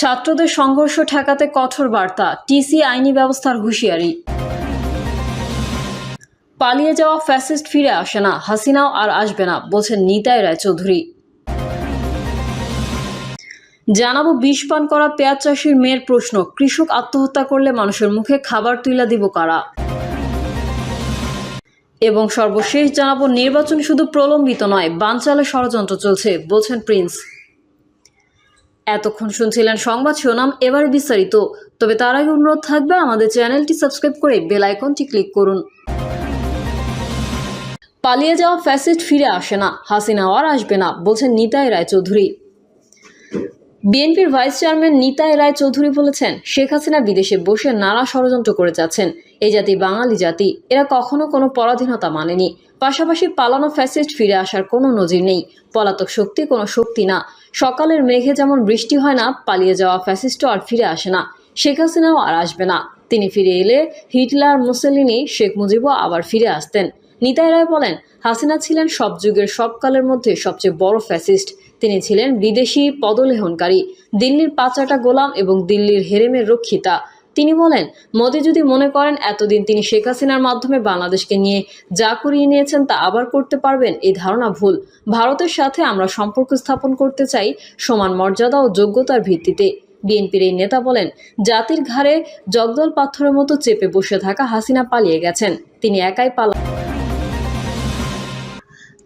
ছাত্রদের সংঘর্ষ ঠেকাতে কঠোর বার্তা, টিসি আইনি ব্যবস্থার হুঁশিয়ারি। পালিয়ে যাওয়া ফ্যাসিস্ট ফিরে আসে না, হাসিনাও আর আসবে না, বলছেন নিতাই রায় চৌধুরী জানাব বিষ পান করা পেঁয়াজ চাষির মেয়ের প্রশ্ন, কৃষক আত্মহত্যা করলে মানুষের মুখে খাবার তুইলা দিব কারা? এবং সর্বশেষ জানাব, নির্বাচন শুধু প্রলম্বিত নয় বানচালে ষড়যন্ত্র চলছে, বলছেন প্রিন্স। এতক্ষণ শুনছিলেন সংবাদ শিরোনাম, এবার বিস্তারিত। তবে তার আগে অনুরোধ থাকবে আমাদের চ্যানেলটি সাবস্ক্রাইব করে বেল আইকনটি ক্লিক করুন। পালিয়ে যাওয়া ফ্যাসিস্ট ফিরে আসে না, হাসিনা আর আসবে না বলছেন নিতাই রায় চৌধুরী বিএনপির ভাইস চেয়ারম্যান নিতাই রায় চৌধুরী বলেছেন, শেখ হাসিনা বিদেশে বসে নানা ষড়যন্ত্র করে যাচ্ছেন। এই জাতি বাঙালি জাতি, এরা কখনো কোনো পরাধীনতা মানেনি। পাশাপাশি পালানো ফ্যাসিস্ট ফিরে আসার কোনো নজির নেই। পলাতক শক্তি কোনো শক্তি না। সকালের মেঘে যেমন বৃষ্টি হয় না, পালিয়ে যাওয়া ফ্যাসিস্টও আর ফিরে আসে না। শেখ হাসিনাও আর আসবে না। তিনি ফিরে এলে হিটলার, মুসেলিনি, শেখ মুজিবও আবার ফিরে আসতেন। নিতাই রায় বলেন, হাসিনা ছিলেন সব যুগের সব কালের মধ্যে সবচেয়ে বড় ফ্যাসিস্ট। তিনি ছিলেন বিদেশি পদলেহনকারী, দিল্লির পাচাটা গোলাম এবং দিল্লির হেরেমের রক্ষিতা। তিনি বলেন, মোদী যদি মনে করেন এতদিন তিনি শেখ হাসিনার মাধ্যমে বাংলাদেশকে নিয়ে যা করিয়ে নিয়েছেন তা আবার করতে পারবেন, এই ধারণা ভুল। ভারতের সাথে আমরা সম্পর্ক স্থাপন করতে চাই সমান মর্যাদা ও যোগ্যতার ভিত্তিতে। বিএনপির এই নেতা বলেন, জাতির ঘাড়ে জগদল পাথরের মতো চেপে বসে থাকা হাসিনা পালিয়ে গেছেন। তিনি একাই পালা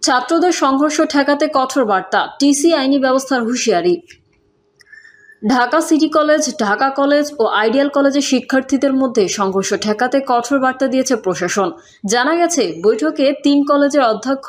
ছাত্রদের সংঘর্ষ ঠেকাতে কঠোর বার্তা, টিসি আইনি ব্যবস্থার হুঁশিয়ারি। Dhaka city college, Dhaka college ও আইডিয়াল কলেজের শিক্ষার্থীদের মধ্যে সংঘর্ষ ঠেকাতে কঠোর বার্তা দিয়েছে প্রশাসন। জানা গেছে, বৈঠকে তিন কলেজের অধ্যক্ষ,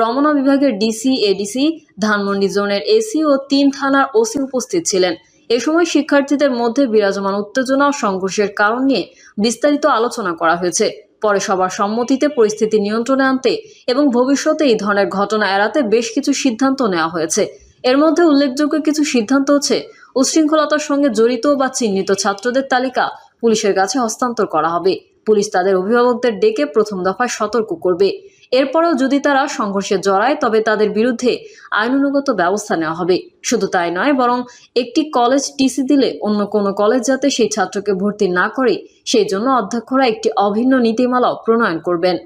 রমনা বিভাগের ডিসি, এডিসি, ধানমন্ডি জোনের এসি ও তিন থানার ওসি উপস্থিত ছিলেন। এ সময় শিক্ষার্থীদের মধ্যে বিরাজমান উত্তেজনা ও সংঘর্ষের কারণ নিয়ে বিস্তারিত আলোচনা করা হয়েছে। পরে সবার সম্মতিতে পরিস্থিতি নিয়ন্ত্রণে আনতে এবং ভবিষ্যতে এই ধরনের ঘটনা এড়াতে বেশ কিছু সিদ্ধান্ত নেওয়া হয়েছে। এর মধ্যে উল্লেখযোগ্য কিছু সিদ্ধান্ত হচ্ছে উশৃঙ্খলতার সঙ্গে জড়িত বা চিহ্নিত ছাত্রদের তালিকা পুলিশের কাছে হস্তান্তর করা হবে। পুলিশ তাদের অভিভাবকদের ডেকে প্রথম দফায় সতর্ক করবে। এরপরেও যদি তারা সংঘর্ষে জড়ায়, তবে তাদের বিরুদ্ধে আইনানুগত ব্যবস্থা নেওয়া হবে। শুধু তাই নয়, বরং একটি কলেজ টিসি দিলে অন্য কোনো কলেজ যাতে সেই ছাত্রকে ভর্তি না করে, সেই জন্য অধ্যক্ষরা একটি অভিন্ন নীতিমালাও প্রণয়ন করবেন।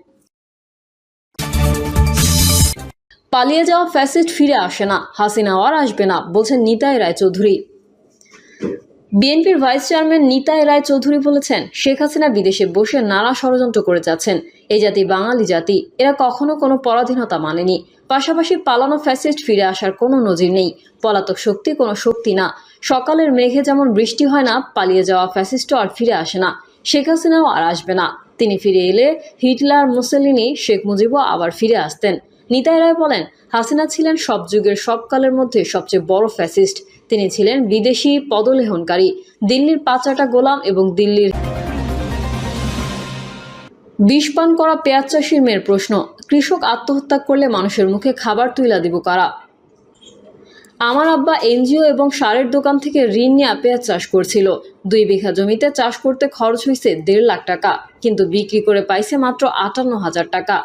পালিয়ে যাওয়া ফ্যাসিস্ট ফিরে আসে না। হাসিনা আর আসবে না, বলছেন নিতাই রায় চৌধুরী বিএনপির ভাইস চেয়ারম্যান নিতাই রায় চৌধুরী বলেছেন, শেখ হাসিনা বিদেশে বসে নানা ষড়যন্ত্র করে যাচ্ছেন। এই জাতি বাঙালি জাতি, এরা কখনো কোনো পরাধীনতা মানেনি। পাশাপাশি পালানো ফ্যাসিস্ট ফিরে আসার কোনো নজির নেই। পলাতক শক্তি কোনো শক্তি না। সকালের মেঘে যেমন বৃষ্টি হয় না, পালিয়ে যাওয়া ফ্যাসিস্টও আর ফিরে আসে না। শেখ হাসিনাও আর আসবে না। তিনি ফিরে এলে হিটলার, মুসেলিনি, শেখ মুজিবও আবার ফিরে আসতেন। নিতাই রায় বলেন, হাসিনা ছিলেন সব যুগের সব কালের মধ্যে সবচেয়ে বড় ফ্যাসিস্ট। তিনি ছিলেন বিদেশি পদলেহনকারী। দিল্লির পাঁচাটা গোলাম এবং দিল্লির বিষ পান করা পেঁয়াজ চাষির মেয়ের প্রশ্ন, কৃষক আত্মহত্যা করলে মানুষের মুখে খাবার তুইলা দিব কারা? আমার আব্বা এনজিও এবং সারের দোকান থেকে ঋণ নিয়ে পেঁয়াজ চাষ করছিল। দুই বিঘা জমিতে চাষ করতে খরচ হয়েছে দেড় লাখ টাকা, কিন্তু বিক্রি করে পাইছে মাত্র আটান্ন হাজার টাকা।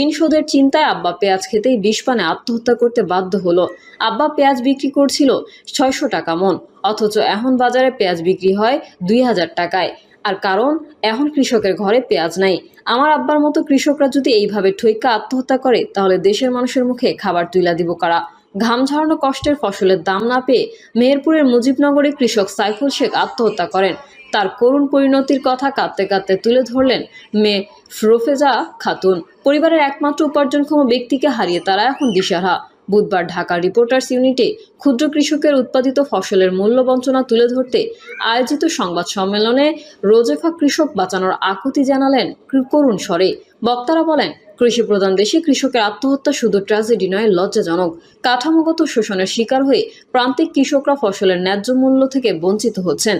ঋণ শোধের চিন্তায় আব্বা পেঁয়াজ খেতেই বিষ পানে আত্মহত্যা করতে বাধ্য হলো। আব্বা পেঁয়াজ বিক্রি করছিল ছয়শো টাকা মন, অথচ এখন বাজারে পেঁয়াজ বিক্রি হয় দুই হাজার টাকায়। আর কারণ, এখন কৃষকের ঘরে পেঁয়াজ নাই। আমার আব্বার মতো কৃষকরা যদি এইভাবে ঠৈক্কা আত্মহত্যা করে, তাহলে দেশের মানুষের মুখে খাবার তুইলা দিব কারা? ঘাম ঝরানো কষ্টের ফসলের দাম না পেয়ে মেহেরপুরের মুজিবনগরে কৃষক সাইফুল শেখ আত্মহত্যা করেন। তার করুণ পরিণতির কথা কাঁদতে কাঁদতে তুলে ধরলেন মেয়ে ফ্রোফেজা খাতুন। পরিবারের একমাত্র উপার্জনক্ষম ব্যক্তিকে হারিয়ে তারা এখন দিশারা। বুধবার ঢাকা রিপোর্টার্স ইউনিটে ক্ষুদ্র কৃষকের উৎপাদিত ফসলের মূল্য বঞ্চনা তুলে ধরতে আয়োজিত সংবাদ সম্মেলনে রোজেফা কৃষক বাঁচানোর আকুতি জানালেন করুণ স্বরে। বক্তারা বলেন কৃষি প্রধান দেশে কৃষকের আত্মহত্যা, শুধু ট্র্যাজেডি নয়, লজ্জাজনক। কাঠামোগত শোষণের শিকার হয়ে প্রান্তিক কৃষকরা ফসলের ন্যায্য মূল্য থেকে বঞ্চিত হচ্ছেন।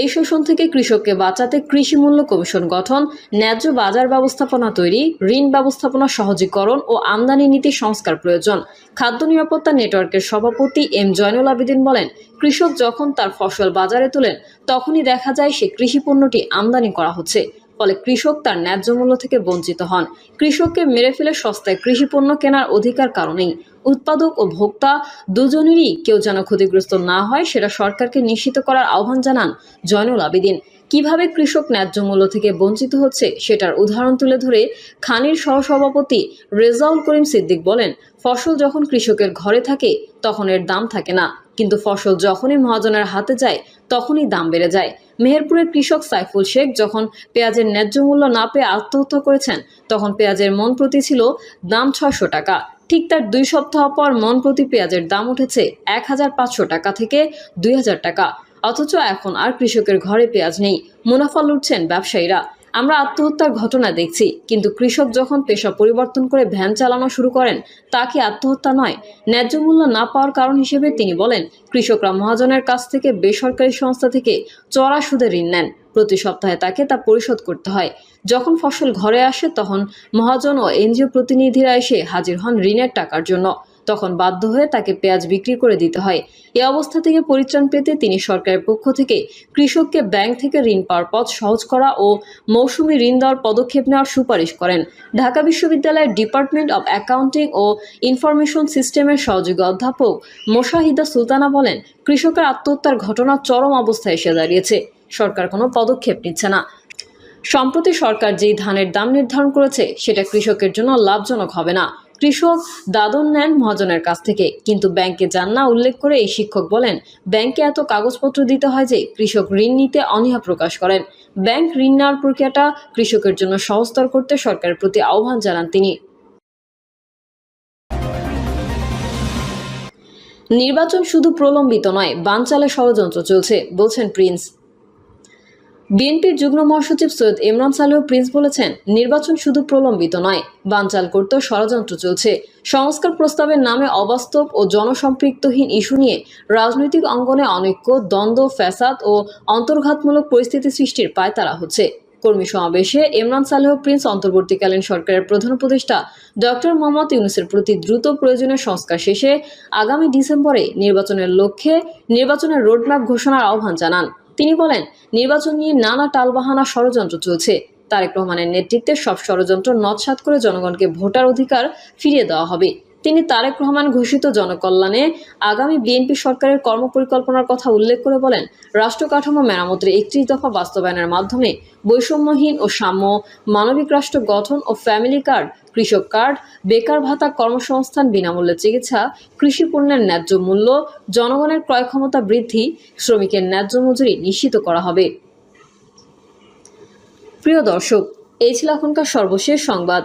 এই শোষণ থেকে কৃষককে বাঁচাতে কৃষি মূল্য কমিশন গঠন, ন্যায্য বাজার ব্যবস্থাপনা তৈরি, ঋণ ব্যবস্থাপনা সহজীকরণ ও আমদানি নীতি সংস্কার প্রয়োজন। খাদ্য নিরাপত্তা নেটওয়ার্কের সভাপতি এম জয়নুল আবেদিন বলেন, কৃষক যখন তার ফসল বাজারে তোলেন, তখনই দেখা যায় সে কৃষি পণ্যটি আমদানি করা হচ্ছে। ফলে কৃষক তার ন্যায্য মূল্য থেকে বঞ্চিত হন। কৃষককে মেরে ফেলে সস্তায় কৃষি পণ্য কেনার অধিকার কারণেই উৎপাদক ও ভোক্তা দুজনেরই কেউ যেন ক্ষতিগ্রস্ত না হয় সেটা সরকারকে নিশ্চিত করার আহ্বান জানান জয়নুল আবেদিন। কীভাবে কৃষক ন্যায্য মূল্য থেকে বঞ্চিত হচ্ছে সেটার উদাহরণ তুলে ধরে খানির সহসভাপতি রেজাউল করিম সিদ্দিক বলেন, ফসল যখন কৃষকের ঘরে থাকে তখন এর দাম থাকে না। কিন্তু ফসল যখনই মহাজনের হাতে যায় তখনই দাম বেড়ে যায়। মেহেরপুরের কৃষক সাইফুল শেখ যখন পেঁয়াজের ন্যায্য মূল্য না পেয়ে আত্মহত্যা করেছেন, তখন পেঁয়াজের মন প্রতি ছিল দাম ছয়শো টাকা। ঠিক তার দুই সপ্তাহ পর মন প্রতি পেঁয়াজের দাম উঠেছে এক হাজার পাঁচশো টাকা থেকে দুই হাজার টাকা। অথচ এখন আর কৃষকের ঘরে পেঁয়াজ নেই। মুনাফা লুটছেন ব্যবসায়ীরা। আমরা আত্মহত্যার ঘটনা দেখছি, কিন্তু কৃষক যখন পেশা পরিবর্তন করে ভ্যান চালানো শুরু করেন, তা কি আত্মহত্যা নয়? ন্যায্য মূল্য না পাওয়ার কারণ হিসেবে তিনি বলেন, কৃষকরা মহাজনের কাছ থেকে বেসরকারি সংস্থা থেকে চড়া সুদে ঋণ নেন। প্রতি সপ্তাহে তাকে তা পরিশোধ করতে হয়। যখন ফসল ঘরে আসে, তখন মহাজন ও এনজিও প্রতিনিধিরা এসে হাজির হন ঋণের টাকার জন্য। তখন বাধ্য হয়ে তাকে পেঁয়াজ বিক্রি করে দিতে হয়। এ অবস্থা থেকে পরিত্রাণ পেতে তিনি সরকারের পক্ষ থেকে কৃষককে ব্যাংক থেকে ঋণ পাওয়ার পথ সহজ করা ও মৌসুমি ঋণ দেওয়ার পদক্ষেপ নেওয়ার সুপারিশ করেন। ঢাকা বিশ্ববিদ্যালয়ের ডিপার্টমেন্ট অব অ্যাকাউন্টিং ও ইনফরমেশন সিস্টেমের সহযোগী অধ্যাপক মোশাহিদা সুলতানা বলেন, কৃষকের আত্মহত্যার ঘটনা চরম অবস্থায় এসে দাঁড়িয়েছে। সরকার কোনো পদক্ষেপ নিচ্ছে না। সম্প্রতি সরকার যেই ধানের দাম নির্ধারণ করেছে, সেটা কৃষকের জন্য লাভজনক হবে না। কৃষক দাদন নেন মহাজনের কাছ থেকে। কিন্তু ব্যাংকে যান না উল্লেখ করে এই শিক্ষক বলেন, ব্যাংকে এত কাগজপত্র দিতে হয় যে কৃষক ঋণ নিতে অনীহা প্রকাশ করেন। ব্যাংক ঋণ নেওয়ার প্রক্রিয়াটা কৃষকের জন্য সহজতর করতে সরকারের প্রতি আহ্বান জানান তিনি। নির্বাচন শুধু প্রলম্বিত নয় বানচালে ষড়যন্ত্র চলছে, বলছেন প্রিন্স। বিএনপির যুগ্ম মহাসচিব সৈয়দ ইমরান সালেহ প্রিন্স বলেছেন, নির্বাচন শুধু প্রলম্বিত নয়, বানচাল করতে ষড়যন্ত্র চলছে। সংস্কার প্রস্তাবের নামে অবাস্তব ও জনসম্পৃক্তহীন ইস্যু নিয়ে রাজনৈতিক অঙ্গনে অনৈক্য, দ্বন্দ্ব, ফ্যাসাদ ও অন্তর্ঘাতমূলক পরিস্থিতি সৃষ্টির পায়তারা হচ্ছে। কর্মী সমাবেশে ইমরান সালেহ প্রিন্স অন্তর্বর্তীকালীন সরকারের প্রধান উপদেষ্টা ডক্টর মোহাম্মদ ইউনুসের প্রতি দ্রুত প্রয়োজনীয় সংস্কার শেষে আগামী ডিসেম্বরে নির্বাচনের লক্ষ্যে নির্বাচনের রোডম্যাপ ঘোষণার আহ্বান জানান। তিনি বলেন, নির্বাচন নিয়ে নানা টালবাহানা ষড়যন্ত্র চলছে। তারেক রহমানের নেতৃত্বে সব ষড়যন্ত্র নৎসাত করে জনগণকে ভোটার অধিকার ফিরিয়ে দেওয়া হবে। তিনি তারেক রহমান ঘোষিত জনকল্যাণে আগামী বিএনপি সরকারের কর্মপরিকল্পনার কথা উল্লেখ করে বলেন রাষ্ট্র কাঠামো মেরামতের একত্রিশ দফা বাস্তবায়নের মাধ্যমে বৈষম্যহীন ও সাম্য মানবিক রাষ্ট্র গঠন ও ফ্যামিলি কার্ড, কৃষক কার্ড, বেকার ভাতা কর্মসংস্থান বিনামূল্যে চিকিৎসা, কৃষি পণ্যের ন্যায্য মূল্য, জনগণের ক্রয় ক্ষমতা বৃদ্ধি, শ্রমিকের ন্যায্য মজুরি নিশ্চিত করা হবে। প্রিয় দর্শক, এই ছিল এখনকার সর্বশেষ সংবাদ।